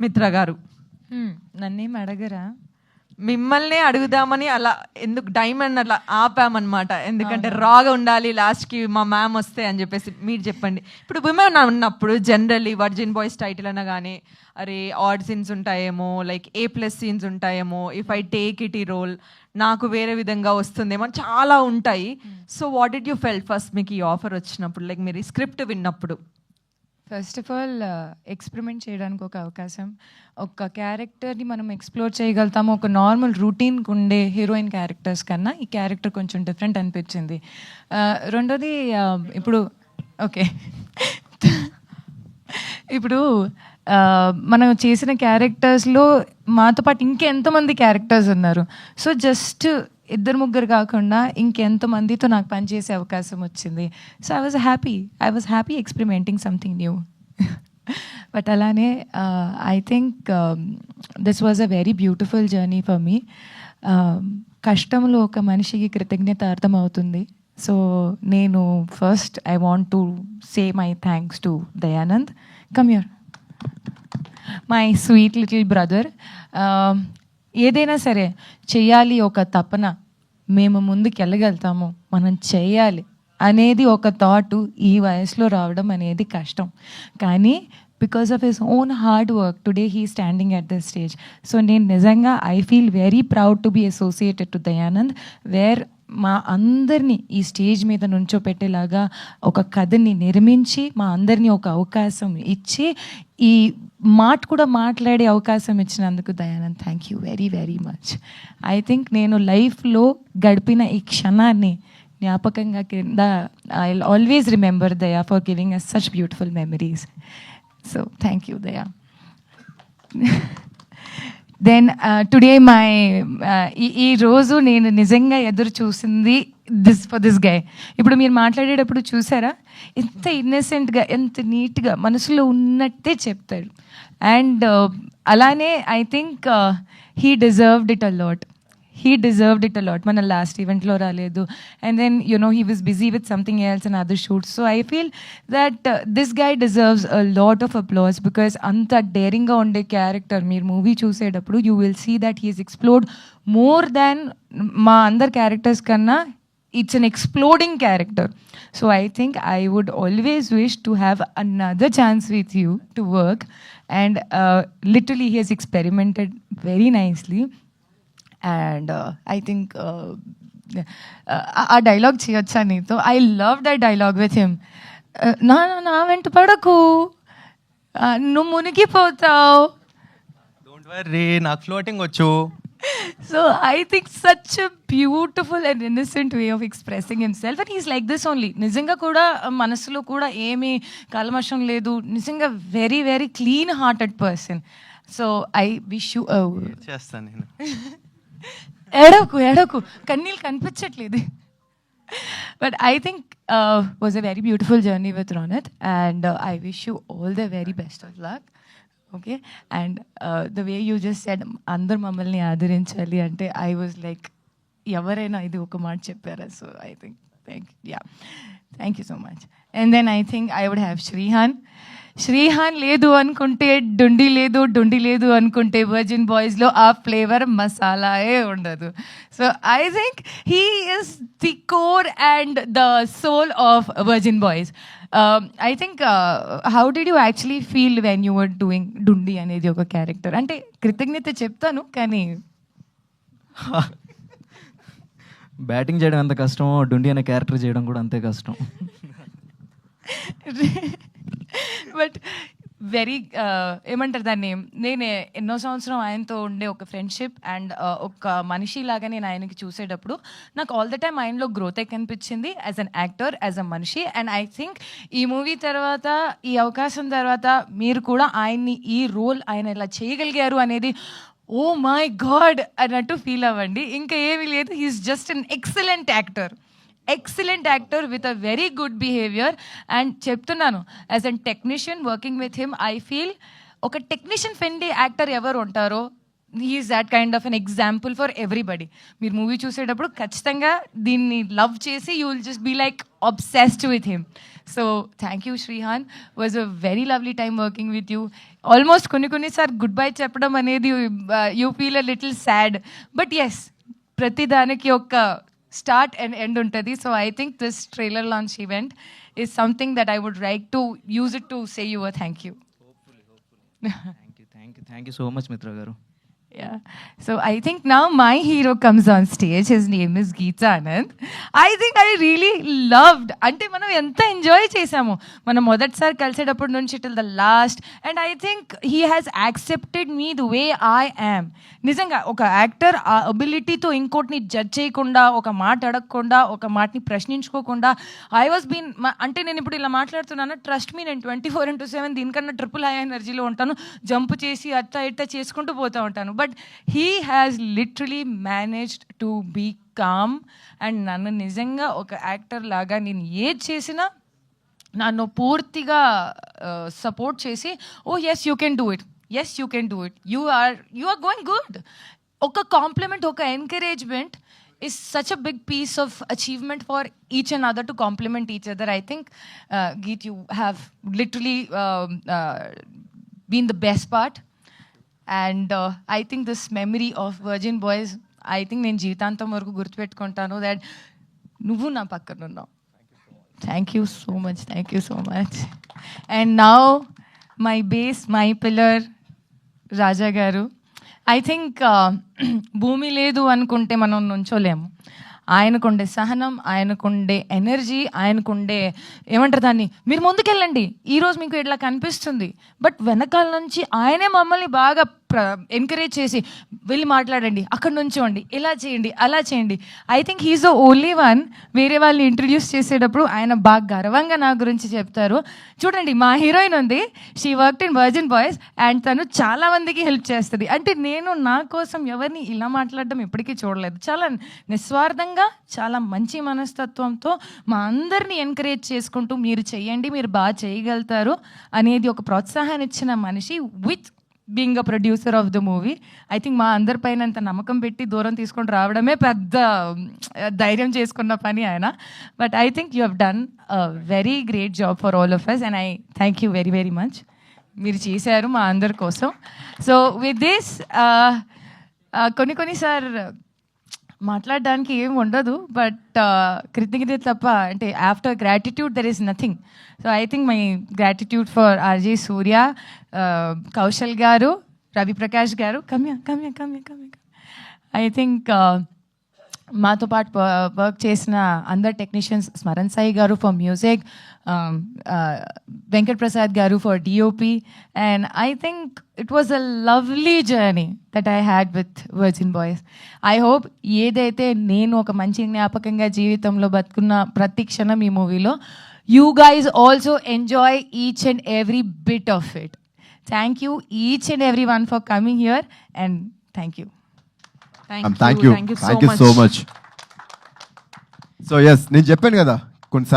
మిత్ర గారు నన్నేం అడగరా? మిమ్మల్ని అడుగుదామని అలా ఎందుకు డైమండ్ అలా ఆపామన్నమాట. ఎందుకంటే రాగా ఉండాలి లాస్ట్కి మా మ్యామ్ వస్తే అని చెప్పేసి మీరు చెప్పండి. ఇప్పుడు విమెన్ ఉన్నప్పుడు జనరల్లీ వర్జిన్ బాయ్స్ టైటిల్ అన్నా కానీ అరే ఆడ్ సీన్స్ ఉంటాయేమో లైక్ ఏ ప్లస్ సీన్స్ ఉంటాయేమో ఇఫ్ ఐ టేక్ ఇట్ ఈ రోల్ నాకు వేరే విధంగా వస్తుందేమో చాలా ఉంటాయి. So what did you felt first మీకు ఈ ఆఫర్ వచ్చినప్పుడు? లైక్ మీరు స్క్రిప్ట్ విన్నప్పుడు. ఫస్ట్ ఆఫ్ ఆల్ ఎక్స్పెరిమెంట్ చేయడానికి ఒక అవకాశం. ఒక క్యారెక్టర్ని మనం ఎక్స్ప్లోర్ చేయగలుగుతాము. ఒక నార్మల్ రూటీన్కి ఉండే హీరోయిన్ క్యారెక్టర్స్ కన్నా ఈ క్యారెక్టర్ కొంచెం డిఫరెంట్ అనిపించింది. Uh, రెండోది um, ఇప్పుడు ఓకే ఇప్పుడు uh, మనం చేసిన క్యారెక్టర్స్లో మాతో పాటు ఇంకెంతమంది క్యారెక్టర్స్ ఉన్నారు. సో జస్ట్ ఇద్దరు ముగ్గురు కాకుండా ఇంకెంతమందితో నాకు పనిచేసే అవకాశం వచ్చింది. So I was happy I was happy experimenting something new but అలానే I think this was a very beautiful journey for me కష్టంలో ఒక మనిషికి కృతజ్ఞత అర్థమవుతుంది. సో నేను first I want to say my thanks to Dayanand come your my sweet little brother ఏదైనా సరే చేయాలి ఒక తపన. మేము ముందుకు వెళ్ళగలుగుతాము మనం చేయాలి అనేది ఒక థాట్ ఈ వయసులో రావడం అనేది కష్టం. కానీ because of his own hard work today he standing at the stage so నేను నిజంగా I feel very proud to be associated to Dayanand where మా అందరినీ ఈ స్టేజ్ మీద నుంచోపెట్టేలాగా ఒక కథని నిర్మించి మా అందరినీ ఒక అవకాశం ఇచ్చి ఈ మాట కూడా మాట్లాడే అవకాశం ఇచ్చినందుకు Dayanand thank you very very much I think నేను లైఫ్లో గడిపిన ఈ క్షణాన్ని జ్ఞాపకంగా కింద I always remember Daya for giving us such beautiful memories so thank you Daya then today my ఈ ఈ రోజు నేను నిజంగా ఎదురు చూసింది దిస్ ఫర్ దిస్ గై ఇప్పుడు మీరు మాట్లాడేటప్పుడు చూసారా? ఎంత ఇన్నసెంట్గా ఎంత నీట్గా మనసులో ఉన్నట్టే చెప్తాడు. అండ్ uh, అలానే I think he deserved it a lot he deserved it a lot మన లాస్ట్ ఈవెంట్లో రాలేదు. And then you know he was busy with something else and other shoots so I feel that this guy deserves a lot of applause because అంత డేరింగ్గా ఉండే character మీరు movie చూసేటప్పుడు you will see that he's explored more than మా అందర్ characters కన్నా it's an exploding character so I think I would always wish to have another chance with you to work and literally he he's experimented very nicely and I think uh, ఆ dialogue చేయొచ్చా నీతో? I love that dialogue with him నా నా, నా వెంట పడకు. Uh, నువ్వు మునిగిపోతావు. డోంట్ వర్రీ నాకు ఫ్లోటింగ్ వచ్చు. So I think such beautiful and innocent way of expressing himself and is like this only నిజంగా కూడా మనసులో కూడా ఏమీ కల్మషం లేదు. నిజంగా very very clean hearted person so I wish you చేస్తాను నేను. ఎడకు ఎడకు. కన్నీళ్ళు కనిపించట్లేదు. But I think was a very beautiful journey with Ronath and I wish you all the very best of luck okay and the way you just said అందరు మమ్మల్ని ఆదరించాలి అంటే I was like ఎవరైనా ఇది ఒక మాట చెప్పారా? So I think thank ya thank you so much and then I think I would have Srihan Srihan లేదు అనుకుంటే డుండి లేదు డుండి లేదు అనుకుంటే వర్జిన్ బాయ్స్లో ఆ ఫ్లేవర్ మసాలాయే ఉండదు. So I think he is the core and the soul of Virgin Boys I think how did you actually feel when you were doing Dundi అనేది ఒక క్యారెక్టర్ అంటే కృతజ్ఞత చెప్తాను కానీ బ్యాటింగ్ చేయడం ఎంత కష్టమో డుండి అనే క్యారెక్టర్ చేయడం కూడా అంతే కష్టం. బట్ వెరీ ఏమంటారు దాన్ని? నేను ఎన్నో సంవత్సరం ఆయనతో ఉండే ఒక ఫ్రెండ్షిప్ అండ్ ఒక మనిషి లాగా నేను ఆయనకి చూసేటప్పుడు నాకు ఆల్ ద టైమ్ ఆయనలో గ్రోత్ కనిపించింది as an actor as a మనిషి. అండ్ ఐ థింక్ ఈ మూవీ తర్వాత ఈ అవకాశం తర్వాత మీరు కూడా ఆయన్ని ఈ రోల్ ఆయన ఇలా చేయగలిగారు అనేది ఓ మై గాడ్ అన్నట్టు ఫీల్ అవ్వండి. ఇంకా ఏమీ లేదు. He's just an excellent actor. Excellent actor with a very good behaviour. And చెప్తున్నాను as an technician working with him I feel ఒక టెక్నీషియన్ ఫ్రెండ్లీ యాక్టర్ ఎవరు ఉంటారో he's that kind of an example for everybody మీరు movie చూసేటప్పుడు ఖచ్చితంగా దీన్ని love చేసి you will just be like obsessed with him so thank you Srihan was a very lovely time working with you almost కొన్ని కొన్నిసార్లు good bye చెప్పడం అనేది you feel a little sad but yes ప్రతి దానికి ఒక start and end ఉంటుంది. So I think this trailer launch event is something that I would like to use it to say your thank you thank you thank you thank you so much Mitra గారు Yeah. So I think now my hero comes on stage. His name is Geeta Anand. I think I really loved అంటే మనం ఎంత enjoy చేసాము మనం మొదటిసారి కలిసేటప్పటి నుంచి till the last and I think he has accepted me the way I am నిజంగా ఒక యాక్టర్ ఆ అబిలిటీతో ఇంకోటిని జడ్జ్ చేయకుండా ఒక మాట అడగకుండా ఒక మాటని ప్రశ్నించుకోకుండా ఐ వాస్ బీన్ అంటే నేను ఇప్పుడు ఇలా మాట్లాడుతున్నాను ట్రస్ట్ మీ నేను ట్వంటీ ఫోర్ ఇంటూ సెవెన్ దీనికన్నా ట్రిపుల్ హై ఎనర్జీలో ఉంటాను జంప్ చేసి అట్ట ఇట్ట చేసుకుంటూ పోతూ ఉంటాను but he has literally managed to be calm and నన్ను నిజంగా ఒక యాక్టర్ లాగా నేను ఏది చేసినా నన్ను పూర్తిగా సపోర్ట్ చేసి ఓ yes you can do it yes you can do it you are you are going good ఒక కాంప్లిమెంట్ ఒక encouragement is such a big piece of achievement for each and other to complement each other. I think, uh, Geet, you have literally um, uh, been the best part. And I think this memory of Virgin Boys I think నేను జీవితాంతం వరకు గుర్తుపెట్టుకుంటాను that నువ్వు నా పక్కన ఉన్నావు. Thank you so much thank you so much and now my base my pillar Raja గారు I think భూమి లేదు అనుకుంటే మనం నుంచోలేము. ఆయనకుండే సహనం ఆయనకుండే ఎనర్జీ ఆయనకుండే ఏమంటారు దాన్ని? మీరు ముందుకెళ్ళండి. ఈరోజు మీకు ఇట్లా కనిపిస్తుంది. బట్ వెనకాల నుంచి ఆయనే మమ్మల్ని బాగా ఎంకరేజ్ చేసి వెళ్ళి మాట్లాడండి అక్కడ నుంచోండి ఇలా చేయండి అలా చేయండి. I think he's the only one వేరే వాళ్ళని ఇంట్రడ్యూస్ చేసేటప్పుడు ఆయన బాగా గర్వంగా నా గురించి చెప్తారు. చూడండి మా హీరోయిన్ ఉంది. She work in Virgin Boys and తను చాలా మందికి హెల్ప్ చేస్తుంది. అంటే నేను నా కోసం ఎవరిని ఇలా మాట్లాడడం ఎప్పటికీ చూడలేదు. చాలా నిస్వార్థంగా చాలా మంచి మనస్తత్వంతో మా అందరినీ ఎంకరేజ్ చేసుకుంటూ మీరు చేయండి మీరు బాగా చేయగలుగుతారు అనేది ఒక ప్రోత్సాహాన్ని ఇచ్చిన మనిషి with being a producer of the movie I think మా అందరిపైన అంత నమ్మకం పెట్టి దూరం తీసుకొని రావడమే పెద్ద ధైర్యం చేసుకున్న పని ఆయన. But I think you have done very great job for all of us and I thank you very very much మీరు చేశారు మా అందరి కోసం. సో విత్ దిస్ కొన్ని కొన్నిసార్ మాట్లాడడానికి ఏం ఉండదు బట్ కృతజ్ఞత తప్ప అంటే after gratitude there is nothing so I think my gratitude for RJ Surya Kaushal garu Ravi Prakash గారు కమ్య కమ్య కమ్య కమ్య ఐ థింక్ మాతో పాటు వర్క్ చేసిన అందరు టెక్నీషియన్స్ స్మరణ్ సాయి గారు for music Venkat Prasad garu for DOP and I think it was a lovely journey that I had with Virgin Boys I hope ఏదైతే నేను ఒక మంచి జ్ఞాపకంగా జీవితంలో బతుకున్న ప్రతి క్షణం ఈ మూవీలో you guys also enjoy each and every bit of it thank you each and every one for coming here and thank you thank you thank you thank you so much so yes నేను చెప్పాను కదా కొన్ని